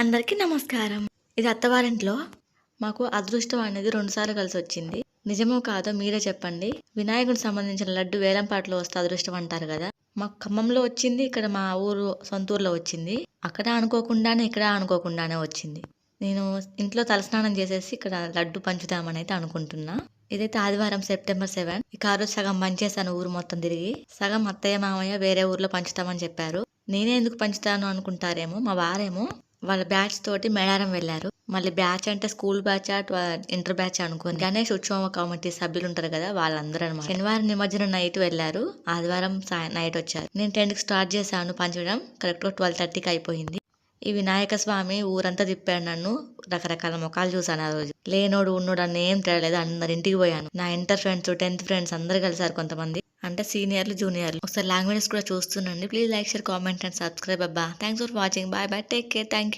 అందరికీ నమస్కారం. ఇది అత్తవారింట్లో. మాకు అదృష్టం అనేది రెండుసార్లు కలిసి వచ్చింది నిజమో కాదో మీరే చెప్పండి. వినాయకుడికి సంబంధించిన లడ్డు వేలంపాట్లో వస్తే అదృష్టం అంటారు కదా. మాకు ఖమ్మంలో వచ్చింది ఇక్కడ మా ఊరు సొంత ఊర్లో వచ్చింది. అక్కడ అనుకోకుండానే ఇక్కడ అనుకోకుండానే వచ్చింది. నేను ఇంట్లో తలస్నానం చేసేసి ఇక్కడ లడ్డు పంచుదామని అయితే అనుకుంటున్నా. ఇదైతే ఆదివారం సెప్టెంబర్ సెవెన్. ఇక ఆ రోజు సగం పంచేసాను ఊరు మొత్తం తిరిగి. సగం అత్తయ్య మామయ్య వేరే ఊర్లో పంచుతామని చెప్పారు. నేనే ఎందుకు పంచుతాను అనుకుంటారేమో మా వారేమో. వాళ్ళ బ్యాచ్ తోటి మేడారం వెళ్ళారు. మళ్ళీ బ్యాచ్ అంటే స్కూల్ బ్యాచ్ ఇంటర్ బ్యాచ్ అనుకోని. గణేష్ ఉత్సవ కమిటీ సభ్యులు ఉంటారు కదా వాళ్ళందరూ అనమాట శనివారం నిమజ్జనం నైట్ వెళ్ళారు. ఆదివారం నైట్ వచ్చారు. నేను టెన్కి స్టార్ట్ చేశాను పంచడం కరెక్ట్ ట్వెల్వ్ థర్టీకి అయిపోయింది. ఈ వినాయక స్వామి ఊరంతా తిప్పాడు నన్ను. రకరకాల ముఖాలు చూసాను ఆ రోజు. లేనోడు ఉన్నోడు అని ఏం తెలియలేదు అందరి ఇంటికి పోయాను. నా ఇంటర్ ఫ్రెండ్స్ టెన్త్ ఫ్రెండ్స్ అందరు కలిసారు కొంతమంది. అంటే సీనియర్లు జూనియర్లు. ఒకసారి లాంగ్వేజెస్ కూడా చూస్తుండండి please like share comment and subscribe అబ్బా. Thanks for watching. Bye bye. Take care. Thank